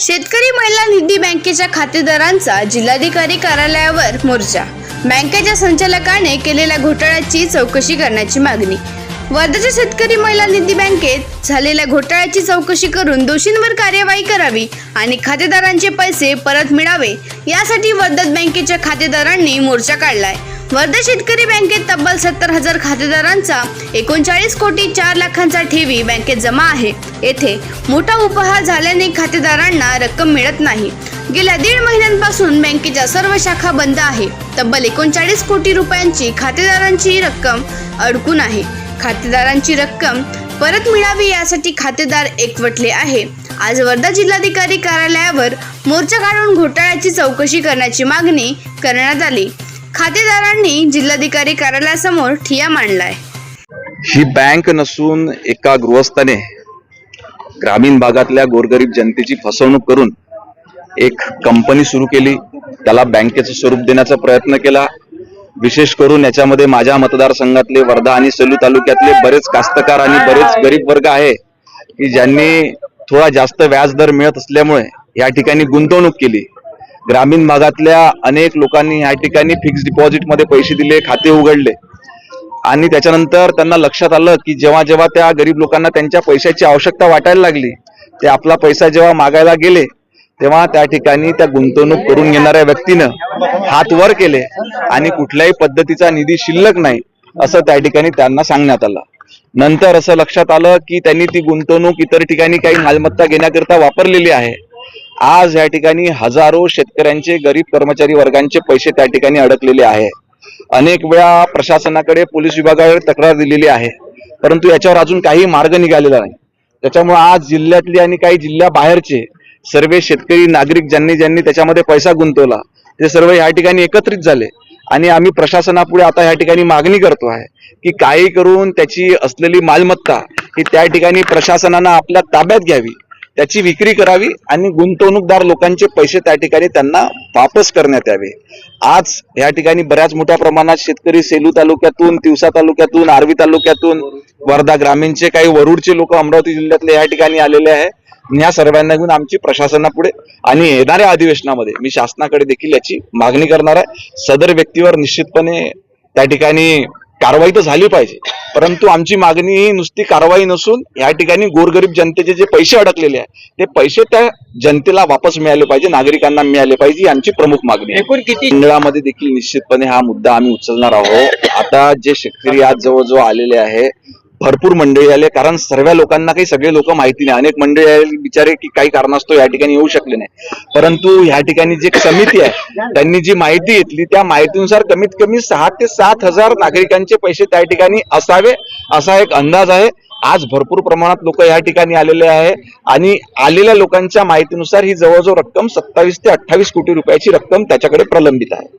शेतकरी महिला निधी बँकेच्या खातेदारांचा जिल्हाधिकारी कार्यालयावर मोर्चा. बँकेच्या संचालकाने केलेल्या घोटाळ्याची चौकशी करण्याची मागणी. वर्धाच्या शेतकरी महिला निधी बँकेत झालेल्या घोटाळ्याची चौकशी करून दोषींवर कार्यवाही करावी आणि खातेदारांचे पैसे परत मिळावे यासाठी वर्धात बँकेच्या खातेदारांनी मोर्चा काढलाय. वर्धा शेतकरी बँकेत तब्बल सत्तर हजार खातेदारांचा एकोणचाळीस कोटी चार लाखांचा ठेवी बँकेत जमा आहे. येथे मोठा उपहार झाल्याने खातेदारांना रक्कम मिळत नाही. गेल्या दीड महिन्यांपासून बँकेच्या सर्व शाखा बंद आहे. तब्बल एकोणचाळीस कोटी रुपयांची खातेदारांची रक्कम अडकून आहे. खातेदारांची रक्कम परत मिळावी यासाठी खातेदार एकवटले आहे. आज वर्धा जिल्हाधिकारी कार्यालयावर मोर्चा काढून घोटाळ्याची चौकशी करण्याची मागणी करण्यात आली. खातेदारांनी जिल्हाधिकारी कार्यालयासमोर ठिया मांडलाय. ही बँक नसून एका गृहस्थाने ग्रामीण भागातल्या गोरगरीब जनतेची फसवणूक करून एक कंपनी सुरू केली. त्याला बँकेचं स्वरूप देण्याचा प्रयत्न केला. विशेष करून याच्यामध्ये माझ्या मतदारसंघातले वर्धा आणि सेलू तालुक्यातले बरेच कास्तकार आणि बरेच गरीब वर्ग आहे की ज्यांनी थोडा जास्त व्याजदर मिळत असल्यामुळे या ठिकाणी गुंतवणूक केली. ग्रामीण भागातल्या अनेक लोकांनी या ठिकाणी फिक्स डिपॉझिटमध्ये पैसे दिले खाते उघडले. आणि त्याच्यानंतर त्यांना लक्षात आलं की जेव्हा जेव्हा त्या गरीब लोकांना त्यांच्या पैशाची आवश्यकता वाटायला लागली ते आपला पैसा जेव्हा मागायला गेले तेव्हा त्या ठिकाणी त्या गुंतवणूक करून घेणाऱ्या व्यक्तीनं हात वर केले आणि कुठल्याही पद्धतीचा निधी शिल्लक नाही असं त्या ठिकाणी त्यांना सांगण्यात आलं. नंतर असं लक्षात आलं की त्यांनी ती गुंतवणूक इतर ठिकाणी काही मालमत्ता घेण्याकरिता वापरलेली आहे. आज या ठिकाणी हजारो शेतकऱ्यांचे गरीब कर्मचारी वर्गांचे पैसे त्या ठिकाणी अडकलेले आहे. अनेक वेळा प्रशासनाकडे पोलीस विभागाकडे तक्रार दिलेली आहे. परंतु याच्यावर अजून काही मार्ग निघालेला नाही. त्याच्यामुळे आज जिल्ह्यातली आणि काही जिल्ह्या बाहेरचे सर्व शेतकरी नागरिक ज्यांनी ज्यांनी त्याच्यामध्ये पैसा गुंतवला ते सर्व या ठिकाणी एकत्रित झाले. आणि आम्ही प्रशासनापुढे आता या ठिकाणी मागणी करतो आहे की काही करून त्याची असलेली मालमत्ता ही त्या ठिकाणी प्रशासनानं आपल्या ताब्यात घ्यावी त्याची विक्री करावी आणि गुंतवणूकदार लोकांचे पैसे त्या ठिकाणी त्यांना वापस करण्यात यावे. आज या ठिकाणी बऱ्याच मोठ्या प्रमाणात शेतकरी सेलू तालुक्यातून तिवसा तालुक्यातून आर्वी तालुक्यातून वर्धा ग्रामीणचे काही वरुडचे लोक अमरावती जिल्ह्यातले या ठिकाणी आलेले आहे. या सर्वांना घेऊन आमची प्रशासनापुढे आणि येणाऱ्या अधिवेशनामध्ये मी शासनाकडे देखील याची मागणी करणार आहे. सदर व्यक्तीवर निश्चितपणे त्या ठिकाणी कारवाई तर झाली पाहिजे परंतु आमची मागणी ही नुसती कारवाई नसून या ठिकाणी गोरगरीब जनतेचे जे पैसे अडकलेले आहे ते पैसे त्या जनतेला वापस मिळाले पाहिजे नागरिकांना मिळाले पाहिजे ही आमची प्रमुख मागणी एकूण किती मंडळामध्ये देखील निश्चितपणे हा मुद्दा आम्ही उचलणार आहोत. आता जे शेतकरी आज जवळजवळ आलेले आहे भरपूर मंडळी आले कारण सर्व लोकांना काही सगळे लोक माहिती नाही. अनेक मंडळी आले बिचारे की काही कारणास्तव या ठिकाणी येऊ शकले नाही. परंतु या ठिकाणी जी समिती आहे त्यांनी जी माहिती घेतली त्या माहितीनुसार कमीत कमी सहा ते सात हजार नागरिकांचे पैसे त्या ठिकाणी असावे असा एक अंदाज आहे. आज भरपूर प्रमाणात लोक या ठिकाणी आलेले आहे आणि आलेल्या लोकांच्या माहितीनुसार ही जवळजवळ रक्कम सत्तावीस ते अठ्ठावीस कोटी रुपयाची रक्कम त्याच्याकडे प्रलंबित आहे.